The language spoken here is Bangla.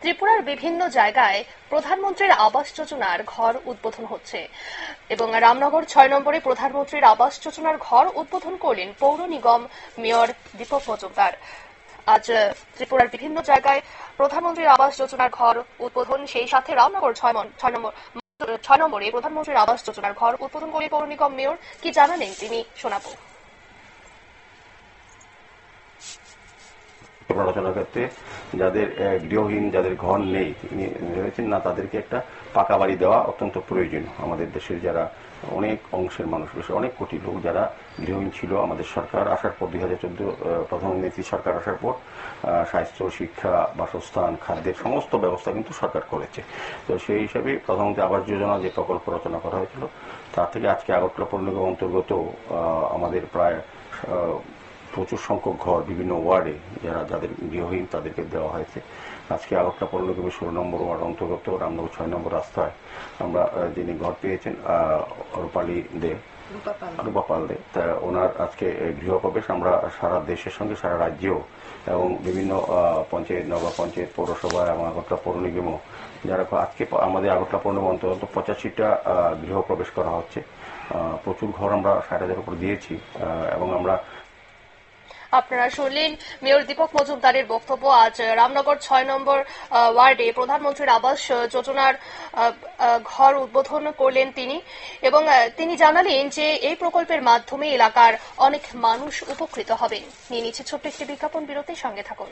ত্রিপুরার বিভিন্ন জায়গায় প্রধানমন্ত্রীর আবাস যোজনার ঘর উদ্বোধন হচ্ছে। এবং রামনগর ছয় নম্বরে প্রধানমন্ত্রীর আবাস যোজনার ঘর উদ্বোধন করলেন পৌর নিগম মেয়র দীপক মজুমদার। আজ ত্রিপুরার বিভিন্ন জায়গায় প্রধানমন্ত্রীর আবাস যোজনার ঘর উদ্বোধন, সেই সাথে রামনগর ছয় ছয় নম্বর ছয় নম্বরে প্রধানমন্ত্রীর আবাস যোজনার ঘর উদ্বোধন করে পৌর নিগম মেয়র। কি জানালেন তিনি, শোনাবো। পড়াশোনার ক্ষেত্রে যাদের গৃহহীন, যাদের ঘর নেই, তিনি ভেবেছেন না তাদেরকে একটা পাকা বাড়ি দেওয়া অত্যন্ত প্রয়োজন। আমাদের দেশের যারা অনেক অংশের মানুষ রয়েছে অনেক কোটি লোক যারা গৃহহীন ছিল, আমাদের সরকার আসার পর, দুই হাজার চোদ্দ প্রধানমন্ত্রী সরকার আসার পর স্বাস্থ্য, শিক্ষা, বাসস্থান, খাদ্যের সমস্ত ব্যবস্থা কিন্তু সরকার করেছে। তো সেই হিসাবে প্রধানমন্ত্রী আবাস যোজনা যে প্রকল্প রচনা করা হয়েছিল, তার থেকে আজকে আগরতলা পৌর অন্তর্গত আমাদের প্রায় প্রচুর সংখ্যক ঘর বিভিন্ন ওয়ার্ডে যারা যাদের গৃহহীন তাদেরকে দেওয়া হয়েছে। আজকে আগরতলা পৌর নিগমের ষোলো নম্বর ওয়ার্ড অন্তর্গত রামনগর ছয় নম্বর রাস্তায় আমরা যিনি ঘর পেয়েছেন রূপালী দে রূপাপাল দে। তা ওনার আজকে গৃহপ্রবেশ। আমরা সারা দেশের সঙ্গে সারা রাজ্যেও এবং বিভিন্ন পঞ্চায়েত নগর পঞ্চায়েত পৌরসভা এবং আগরতলা পৌর নিগমও যারা আজকে আমাদের আগরতলা পৌর নিগম অন্তর্গত পঁচাশিটা আহ, গৃহপ্রবেশ করা হচ্ছে। প্রচুর ঘর আমরা ষাট হাজার উপর দিয়েছি এবং আমরা আপনারা শুনলেন মেয়র দীপক মজুমদারের বক্তব্য। আজ রামনগর ছয় নম্বর ওয়ার্ডে প্রধানমন্ত্রীর আবাস যোজনার ঘর উদ্বোধন করলেন তিনি এবং তিনি জানালেন যে এই প্রকল্পের মাধ্যমে এলাকার অনেক মানুষ উপকৃত হবেন। নিয়ে নিচ্ছে ছোট্ট একটি বিজ্ঞাপন, বিরতির সঙ্গে থাকুন।